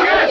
শেষ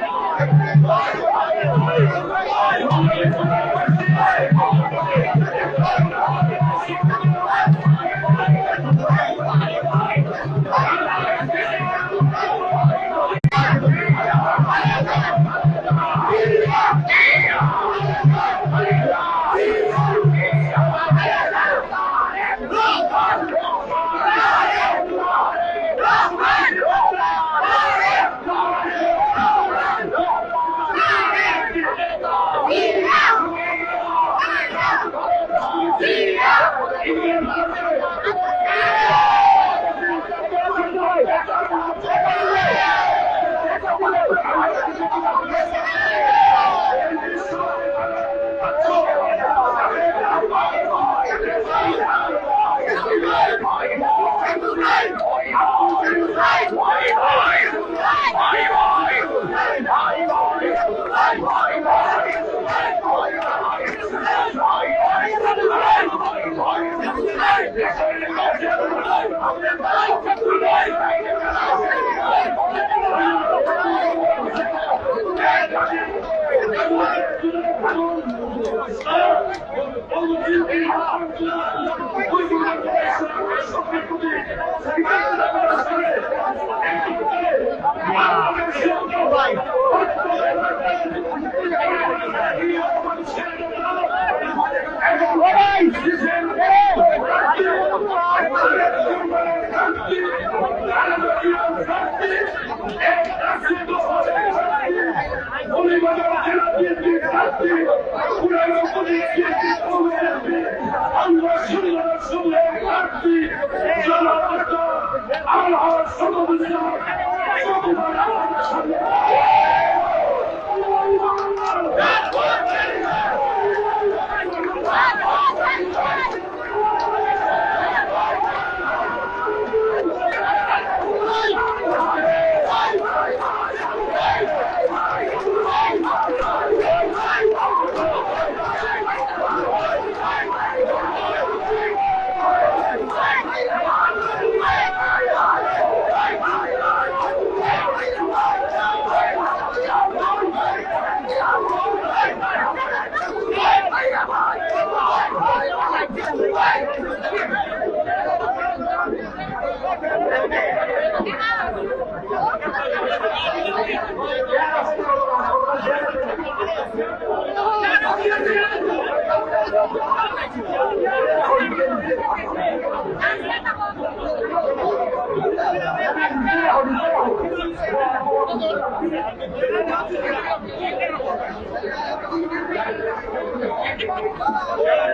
Thank you. Thank you.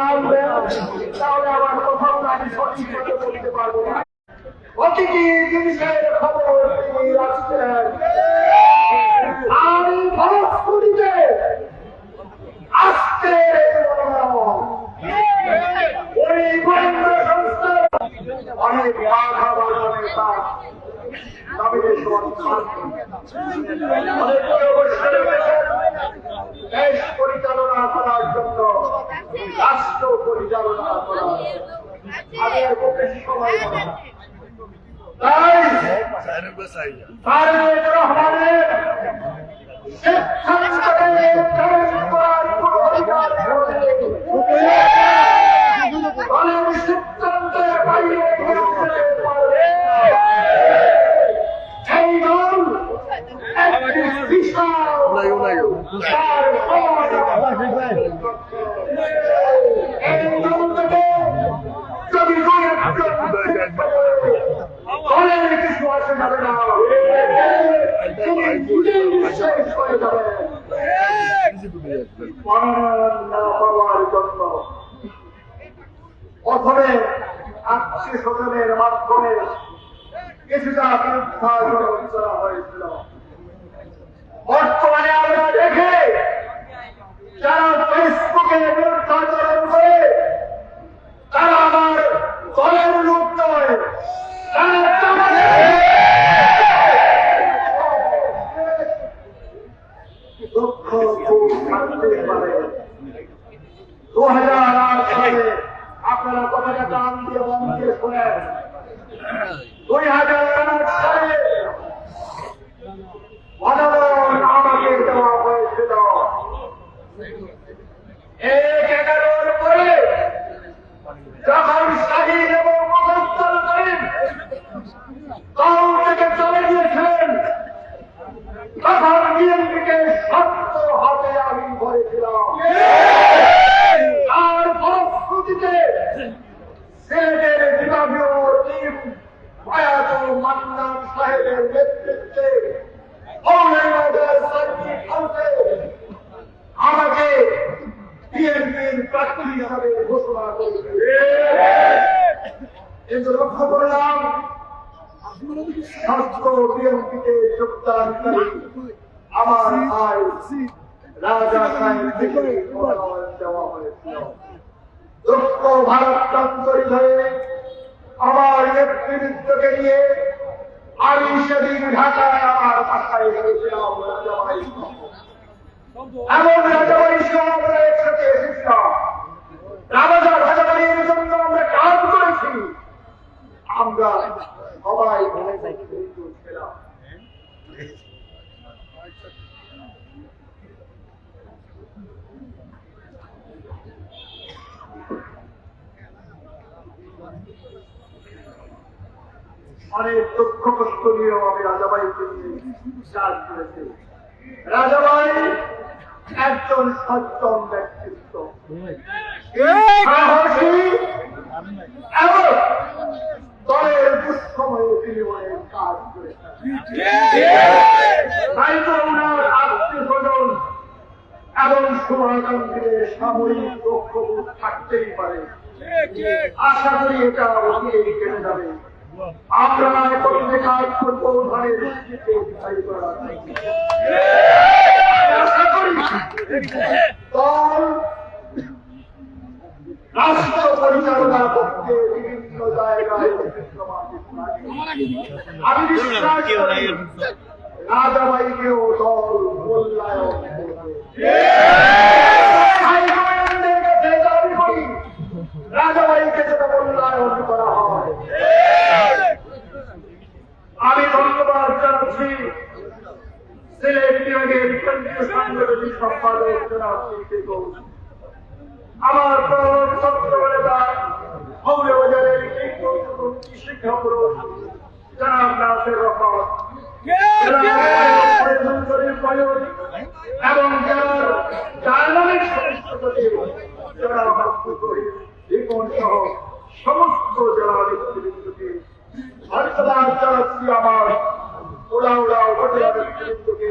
problem তাই তারেক রহমানের সিদ্ধান্তকে চ্যালেঞ্জ করার কোনো অধিকার দলের সিদ্ধান্তের বাইরে কেউ পারবে এই দল একটি বিশাল তার এই দল থেকে যদি দুই একজন দলের কিছু আসে যাবে না তিনি নিজেই প্রথমে আত্মীয় মাধ্যমে কিছুটা বিরুদ্ধাচরণ হয়েছিল বর্তমানে আমরা দেখে যারা ফেসবুকে বিরুদ্ধাচরণ করে তারা আমার দলের লোক নয় তারা দুঃখ খুব থাকতে পারে দু হাজার আট সালে আপনারা কথাটা টান দিয়ে মন দিয়ে শোনেন দুই হাজার আট সালে মনোনয়ন আমাকে দেওয়া হয়েছিল এক এগারোর পরে যখন শাহিদ এবং মুখস্থল করেন দল থেকে চলে গিয়েছিলেন তখন বিএনপিকে শক্ত হাতে আমি ধরেছিলাম আর ফলশ্রুতিতে সিলেটের বিভাগীয় টিম প্রয়াত মান্নান সাহেবের নেতৃত্বে আমাকে বিএনপির প্রার্থী হিসাবে ঘোষণা করেছে। কিন্তু লক্ষ্য করলাম স্বাস্থ্য বিএনপিতে যোগদানকারী আমার ভাই রাজা সাহেব দেওয়া হয়েছিল। হয়ে আমার নেতৃত্বকে নিয়ে আমি সেদিন ঢাকায় আমার বাসায় গিয়েছিলাম রাজাবাড়ি এমন রাজাবাড়ি সহ আমরা একসাথে এসেছিলাম। আমরা অনেক দুঃখ কষ্ট নিয়েও আমি নিয়ে কাজ করেছি। একজন সজ্জন ব্যক্তিত্ব। সাহসী এবং দলের দুঃসময়ে তিনি অনেক কাজ করেছেন। তাই তো ওনার আত্মীয় স্বজন এবং শুভাকাঙ্ক্ষীদের সাময়িক লক্ষ্যবোধ থাকতেই পারে। আশা করি এটা অতিই কেটে যাবে আপনারা পত্রিকার পূর্বধারে দল রাষ্ট্র পরিচালনার পক্ষে বিভিন্ন জায়গায় আমি বিশ্বাস করি সাংগঠনিক সম্পাদক জনাব। আমার প্রবল মৌলবাজারের কিংবদন্তি শিক্ষাপুরুষ জনাব নাসির রহমান এবং ডায়নামিক সহ সমস্ত জেলা নেতৃবৃন্দকে ধন্যবাদ জানাচ্ছি আমার ওলা ওলা উপজেলা নেতৃবৃন্দকে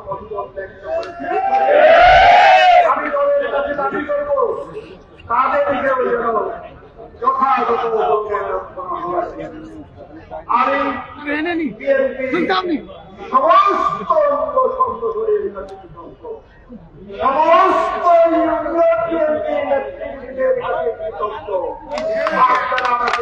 আমি দলের কাছে দাবি করব তাদেরকেও যেন যথাযথ। আমি সমস্ত অঙ্গ সমস্ত ইউনিয়ন নেতৃবৃন্দের কাছে কৃতজ্ঞ। আপনারা আমাকে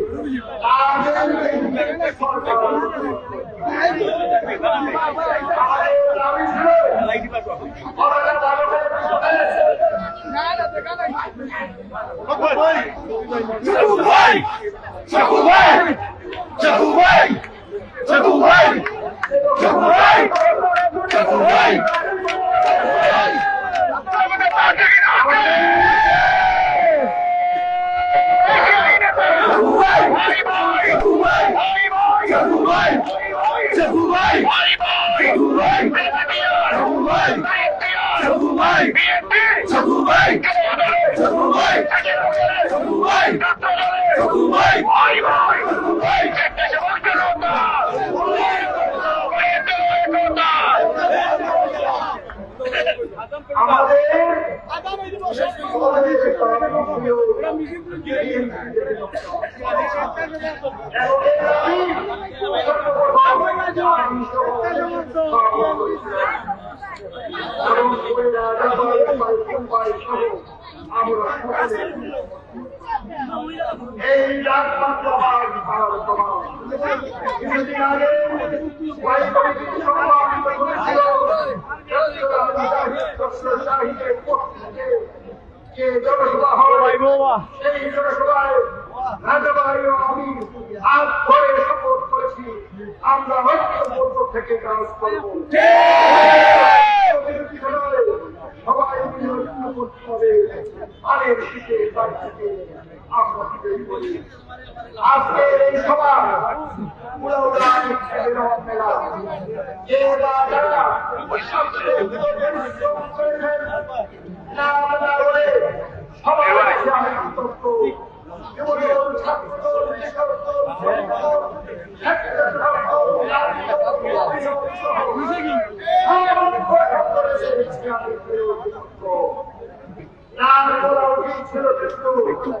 বা কারা জয়লাভ করবে, তাদেরকে সরকার আমাদের দাবি ছিল, আমরা ভালো করে পিছনে Chakubay! Chakubay! Chakubay! Chakubay! Chakubay! Chakubay! আমাদের আমাদের এই আমার ভারত তোমার কিছুদিন শাহিদের পক্ষ থেকে যে জনসভা হয় সেই জনসভায় রাজাবাই ও আমি হাত ধরে শপথ করেছি, আমরা ঐক্যবদ্ধ থেকে কাজ করব সবাই মিলে ঐক্য করতে হবে আরের শীতে বাড়ি থেকে আমরা বিজয়ী করি আজকে এই সভা পুরো মেলা যে বা যারা পরিশ্রম করেছেন না না বলে সবাই আমি কৃতজ্ঞ যুবদল ছাত্রদল কৃষকদল শ্রমিকদল স্বেচ্ছাসেবক দল, রাজনৈতিক দল, অভিভাবক সহ সব করে এসেছি আমি কৃতজ্ঞ। নাম বলা উচিত ছিল কিন্তু সবার নাম বললাম হয়তো আমার পক্ষে সম্ভব হয় না তাই বললাম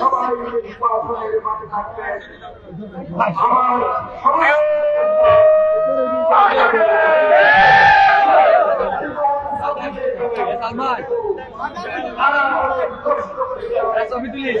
সবাই নির্বাচনের মাঠে তুলিস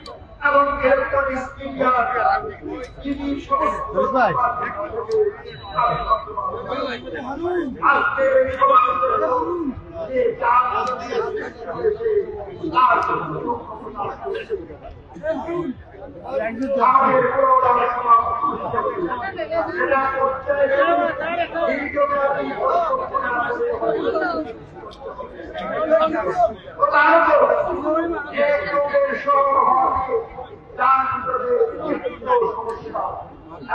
এবং ইলেকট্রনিক্স মিডিয়া যিনি সমস্ত আজকে এই সমাজের যে যার তার আমাদের পুরোটা সেটা করতে দীর্ঘমেয়াদী পরিকল্পনা করে প্রধানত এই রোগের সমাধানে যানজটের তীব্র সমস্যা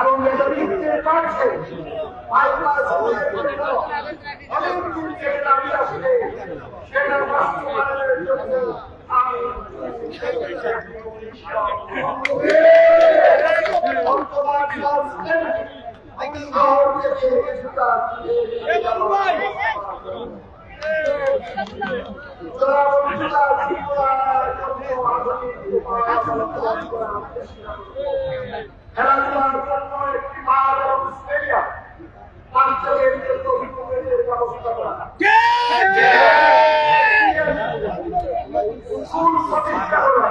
এবং এটা দেখতে বাইপাস অনেক দূর থেকে দাবি আসছে সেটা বাস্তবায়নের জন্য আমি বর্তমান শহর থেকে কিছুটা খেলাধুলার জন্য একটি মাঠ এবং স্টেডিয়াম বাচ্চাদের জন্য বিনোদনের ব্যবস্থা করা স্কুল প্রতিষ্ঠা করা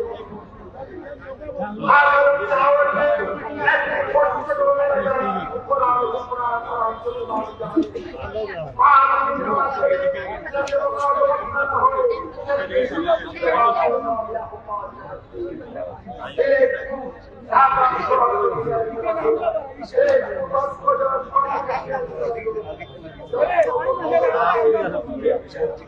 জায়গায় উন্নীত এবং পৌরসভা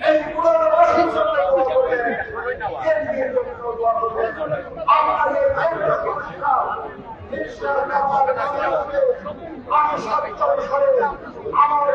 এই আমার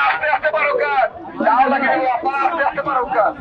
আস্তে আস্তে পারো কাজ যাও পারো কাজ